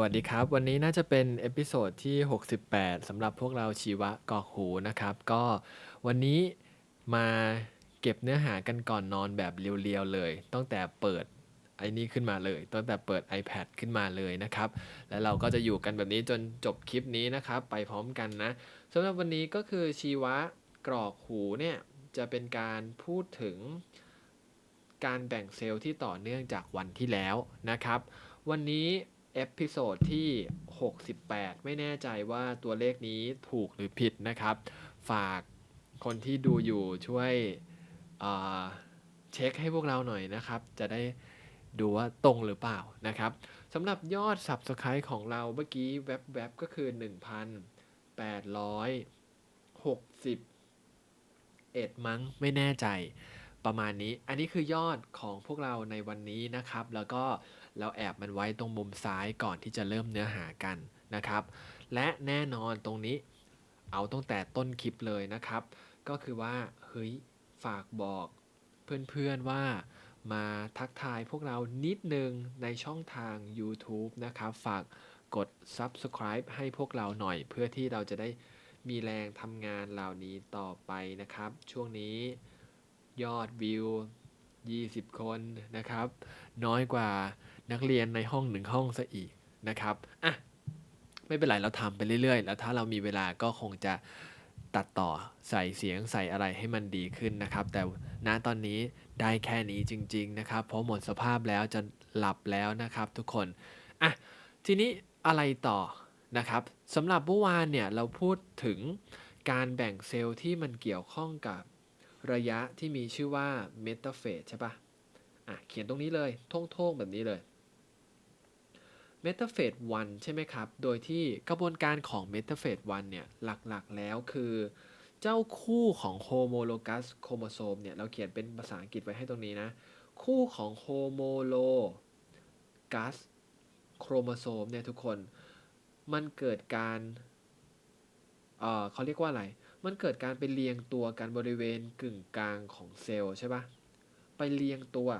วัสดีครับ วันนี้น่าจะเป็นเอพิโซดที่ 68สำหรับพวกเราชีวะกอกหูนะครับ ก็วันนี้มาเก็บเนื้อหากันก่อนนอนแบบเรียวๆเลย ตั้งแต่เปิดไอ้นี้ขึ้นมาเลย ตั้งแต่เปิด iPad ขึ้นมาเลยนะครับ แล้วเราก็จะอยู่กันแบบนี้จนจบคลิปนี้นะครับ ไปพร้อมกันนะสำหรับวันนี้ก็คือชีวะกรอกหูเนี่ยจะเป็นการพูดถึงการแบ่งเซลล์ที่ต่อเนื่องจากวันที่แล้วนะครับ วันนี้ เอพิโซดที่ 68 ไม่แน่ใจว่าตัวเลขนี้ถูกหรือผิดนะครับ ฝากคนที่ดูอยู่ช่วยเช็คให้พวกเราหน่อยนะครับ จะได้ดูว่าตรงหรือเปล่านะครับสำหรับยอด Subscribe ของเราเมื่อกี้แวบๆก็คือ 1,861 มั้งไม่แน่ใจประมาณนี้ อันนี้คือยอดของพวกเราในวันนี้นะครับ แล้วก็ เราแอบมันไว้ตรงมุมซ้ายก่อนที่จะเริ่มเนื้อหากันนะครับ และแน่นอนตรงนี้เอาตั้งแต่ต้นคลิปเลยนะครับ ก็คือว่าเฮ้ยฝากบอกเพื่อนๆว่ามาทักทายพวกเรานิดนึงในช่องทาง YouTube นะครับ ฝากกด Subscribe ให้พวกเราหน่อย เพื่อที่เราจะได้มีแรงทำงานเหล่านี้ต่อไปนะครับ ช่วงนี้ยอดวิว 20 คนนะครับ น้อยกว่า นักเรียนในห้องหนึ่งห้องซะอีกนะครับอะไม่เป็นไรเราทำไปเรื่อยๆ แล้วถ้าเรามีเวลาก็คงจะตัดต่อใส่เสียงใส่อะไรให้มันดีขึ้นนะครับ แต่ณตอนนี้ได้แค่นี้จริง ๆ นะครับ เพราะหมดสภาพแล้วจะหลับแล้วนะครับ ทุกคนอะทีนี้อะไรต่อนะครับสำหรับเมื่อวานเนี่ยเราพูดถึงการแบ่งเซลล์ที่มันเกี่ยวข้องกับระยะที่มีชื่อว่าเมตาเฟสใช่ปะอะเขียนตรงนี้เลยท่งๆแบบนี้เลย เมตาเฟส1ใช่ไหมครับ โดยที่กระบวนการของเมตาเฟส1เนี่ยหลักๆแล้วคือ เจ้าคู่ของโฮโมโลกัสโครโมโซมเนี่ยเราเขียนเป็นภาษาอังกฤษไว้ให้ตรงนี้นะ คู่ของโฮโมโลกัสโครโมโซมเนี่ยทุกคนมันเกิดการเออเขาเรียกว่าอะไร มันเกิดการไปเรียงตัวกันบริเวณกึ่งกลางของเซลล์ใช่ปะไปเรียงตัว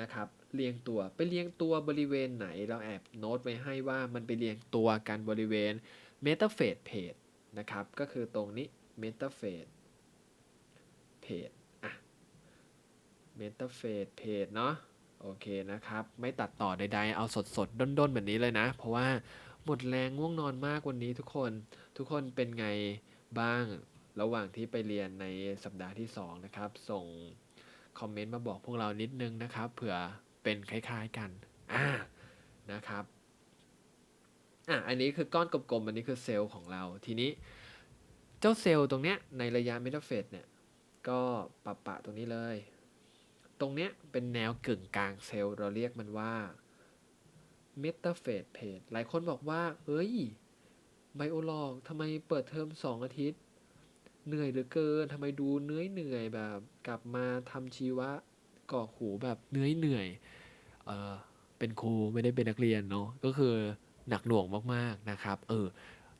นะครับ เรียงตัว ไปเรียงตัวบริเวณไหนเราแอบโน้ตไว้ให้ว่ามันไปเรียงตัวกันบริเวณเมตาเฟสเพจนะครับ ก็คือตรงนี้เมตาเฟสเพจอะเมตาเฟสเพจเนาะโอเคนะครับ ไม่ตัดต่อใดๆ เอาสดๆ ด้นๆ แบบนี้เลยนะ เพราะว่าหมดแรงง่วงนอนมากวันนี้ทุกคน ทุกคนเป็นไงบ้างระหว่างที่ไปเรียนในสัปดาห์ที่ 2 นะครับ ส่งคอมเมนต์มาบอกพวกเรานิดนึงนะครับ เผื่อ เป็นคล้ายๆกันอ่านะครับอะอันนี้คือก้อนกลมๆ อันนี้คือเซลล์ของเรา ทีนี้เจ้าเซลล์ตรงเนี้ยในระยะเมตาเฟสเนี่ย ก็ปะปะตรงนี้เลย ตรงเนี้ยเป็นแนวกึ่งกลางเซลล์เราเรียกมันว่าเมตาเฟสเพจหลายคนบอกว่าเฮ้ย ไบโอลอกทำไมเปิดเทอมสองอาทิตย์ เหนื่อยเหลือเกินทำไมดูเหนื่อยเหนื่อยแบบ กลับมาทำชีวะ กอกหูแบบเหนื่อยเหนื่อยเออเป็นครูไม่ได้เป็นนักเรียนเนาะก็คือหนักหน่วงมากๆนะครับ เออ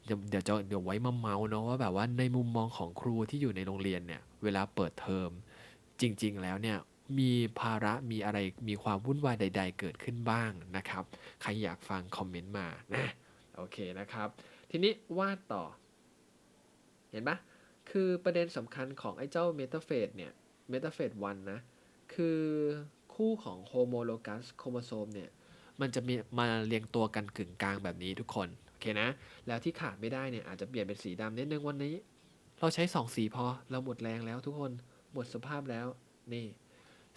เดี๋ยวเดี๋ยวจะเดี๋ยวไว้มาเมาเนาะว่าแบบว่าในมุมมองของครูที่อยู่ในโรงเรียนเนี่ยเวลาเปิดเทอม จริง ๆ แล้วเนี่ยมีภาระมีอะไรมีความวุ่นวายใด ๆ เกิดขึ้นบ้างนะครับ ใครอยากฟังคอมเมนต์มานะโอเคนะครับ ทีนี้วาดต่อ เห็นปะคือประเด็นสำคัญของไอ้เจ้าเมตาเฟสเนี่ยเมตาเฟสวันนะ คือคู่ของโฮโมโลกัสโครโมโซมเนี่ย มันจะมีมาเรียงตัวกันกึ่งกลางแบบนี้ทุกคน โอเคนะ แล้วที่ขาดไม่ได้เนี่ย อาจจะเปลี่ยนเป็นสีดำนิดนึงวันนี้ เราใช้สองสีพอ เราหมดแรงแล้วทุกคน หมดสภาพแล้ว นี่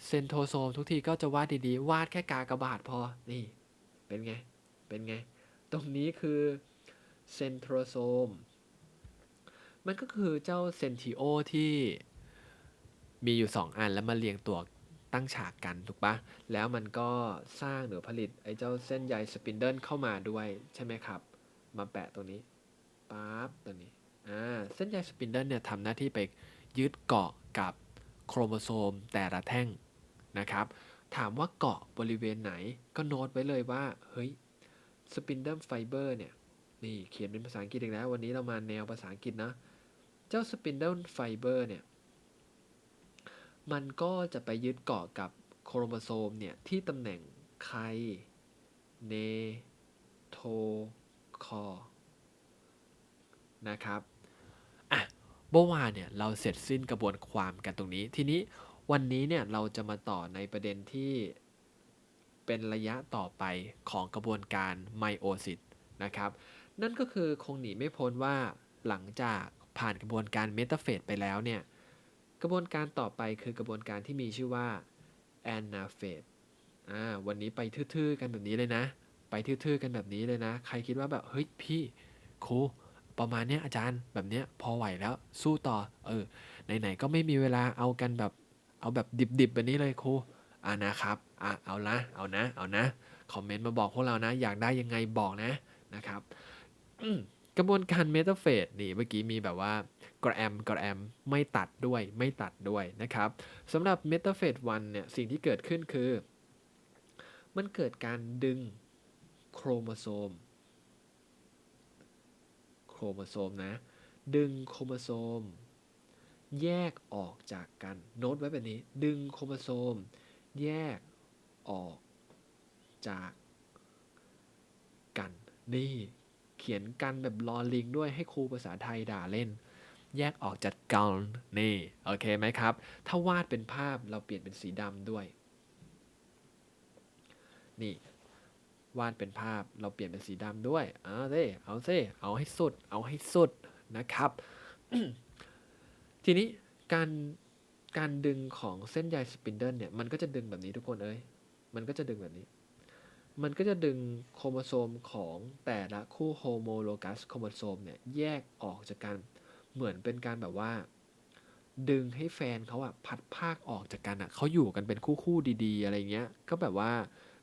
เซนโทโซมทุกทีก็จะวาดดีๆ วาดแค่กากระบาทพอ นี่ เป็นไง เป็นไง ตรงนี้คือเซนโทรโซม มันก็คือเจ้าเซนทิโอที่มีอยู่ 2 อันแล้วมาเรียงตัว ตั้งฉากกันถูกปะแล้วมันก็สร้างหรือผลิตไอ้เจ้าเส้นใยสปินเดิลเข้ามาด้วยใช่ไหมครับ มาแปะตรงนี้ปั๊บตัวนี้อ่าเส้นใยสปินเดิลเนี่ยทำหน้าที่ไปยึดเกาะกับโครโมโซมแต่ละแท่งนะครับ ถามว่าเกาะบริเวณไหนก็โน้ตไว้เลยว่าเฮ้ยสปินเดิลไฟเบอร์เนี่ยนี่เขียนเป็นภาษาอังกฤษอีกแล้ว วันนี้เรามาแนวภาษาอังกฤษนะ เจ้าสปินเดิลไฟเบอร์เนี่ย มันก็จะไปยึดเกาะกับโครโมโซมเนี่ยที่ตำแหน่งไคเนโทคอนะครับอะเมื่อวานเนี่ยเราเสร็จสิ้นกระบวนความกันตรงนี้ ทีนี้วันนี้เนี่ยเราจะมาต่อในประเด็นที่เป็นระยะต่อไปของกระบวนการไมโอซิสนะครับ นั่นก็คือคงหนีไม่พ้นว่าหลังจากผ่านกระบวนการเมตาเฟสไปแล้วเนี่ย กระบวนการต่อไปคือกระบวนการที่มีชื่อว่าแอนนาเฟสอ่าวันนี้ไปทื่อๆกันแบบนี้เลยนะ ไปทื่อๆกันแบบนี้เลยนะ ใครคิดว่าแบบเฮ้ยพี่ครูประมาณเนี้ยอาจารย์แบบเนี้ยพอไหวแล้วสู้ต่อเออไหนๆก็ไม่มีเวลาเอากันแบบเอาแบบดิบๆแบบนี้เลยครูอ่านะครับอะเอาละเอานะเอานะคอมเมนต์มาบอกพวกเรานะ อยากได้ยังไงบอกนะนะครับ กระบวนการเมตาเฟสนี่เมื่อกี้มีแบบว่ากระแอมกระแอมไม่ตัดด้วยไม่ตัดด้วยนะครับสำหรับเมตาเฟสวันเนี่ยสิ่งที่เกิดขึ้นคือ มันเกิดการดึงโครโมโซม โครโมโซมนะ ดึงโครโมโซม แยกออกจากกันโน้ตไว้แบบนี้ ดึงโครโมโซม แยกออกจากกันนี่ ขียนกันแบบลอลิงด้วยให้ครูภาษาไทยด่าเล่น แยกออกจากกันนี่โอเคไหมครับ ถ้าวาดเป็นภาพเราเปลี่ยนเป็นสีดำด้วย นี่วาดเป็นภาพเราเปลี่ยนเป็นสีดำด้วยเอาเซเอาเซเอาให้สุด เอาให้สุดนะครับ ทีนี้การการดึงของเส้นใยสปินเดิลเนี่ยมันก็จะดึงแบบนี้ทุกคนเอ้ยมันก็จะดึงแบบนี้ มันก็จะดึงโครโมโซมของแต่ละคู่โฮโมโลกัสโครโมโซมเนี่ยแยกออกจากกันเหมือนเป็นการแบบว่า ดึงให้แฟนเขาอะพัดภาคออกจากกันอะเขาอยู่กันเป็นคู่คู่ดีๆ อะไรเงี้ย ก็แบบว่า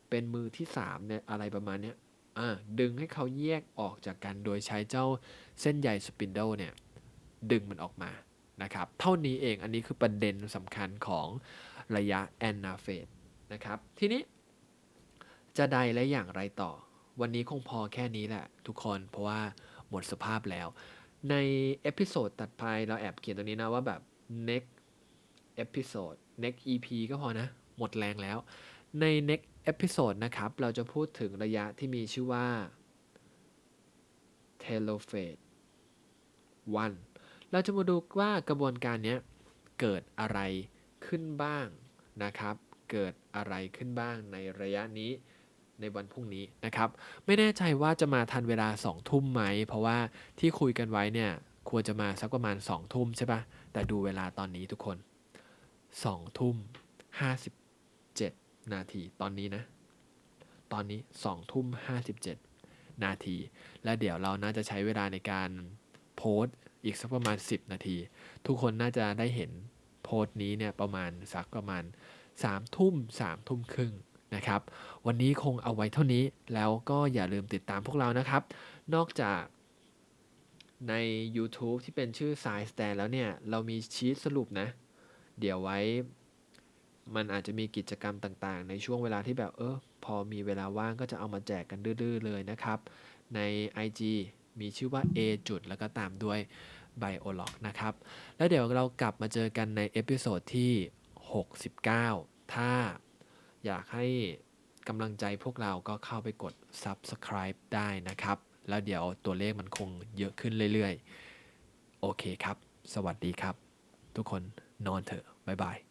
เป็นมือที่สามเนี่ยอะไรประมาณเนี้ยอ่าดึงให้เขาแยกออกจากกันโดยใช้เจ้าเส้นใยสปินเดิลเนี่ยดึงมันออกมานะครับ เท่านี้เองอันนี้คือประเด็นสำคัญของระยะแอนนาเฟสนะครับ ทีนี้ จะใดและอย่างไรต่อ วันนี้คงพอแค่นี้แหละ ทุกคนเพราะว่าหมดสภาพแล้ว ในเอพิโซดตัดไปเราแอบเขียนตรงนี้นะว่าแบบ next episode next EP ก็พอนะ หมดแรงแล้ว ใน next episode นะครับ เราจะพูดถึงระยะที่มีชื่อว่า telophase 1เราจะมาดูว่ากระบวนการนี้เกิดอะไรขึ้นบ้างนะครับ เกิดอะไรขึ้นบ้างในระยะนี้ ในวันพรุ่งนี้นะครับ ไม่แน่ใจว่าจะมาทันเวลา2ทุ่มไหม เพราะว่าที่คุยกันไว้เนี่ยควรจะมาสักประมาณ2ทุ่มใช่ปะแต่ดูเวลาตอนนี้ทุกคน2ทุ่ม57 นาทีตอนนี้นะ ตอนนี้2ทุ่ม57 นาที และเดี๋ยวเราน่าจะใช้เวลาในการโพสต์อีกสักประมาณ 10 นาที ทุกคนน่าจะได้เห็นโพสต์นี้เนี่ยประมาณสักประมาณ3ทุ่ม3ทุ่มครึ่ง นะครับ วันนี้คงเอาไว้เท่านี้แล้วก็อย่าลืมติดตามพวกเรานะครับ นอกจากใน YouTube ที่เป็นชื่อ Science Stand แล้วเนี่ย เรามีชีตสรุปนะ เดี๋ยวไว้มันอาจจะมีกิจกรรมต่างๆ ในช่วงเวลาที่แบบ เออ พอมีเวลาว่างก็จะเอามาแจกกันดื้อๆเลยนะครับ ใน IG มีชื่อว่า A จุดแล้วก็ตามด้วย Biolog นะครับ แล้วเดี๋ยวเรากลับมาเจอกันในเอพิโซดที่ 69 ถ้า อยากให้กำลังใจพวกเราก็เข้าไปกด Subscribe ได้นะครับ แล้วเดี๋ยวตัวเลขมันคงเยอะขึ้นเรื่อยๆ โอเคครับ สวัสดีครับ ทุกคนนอนเถอะ บ๊ายบาย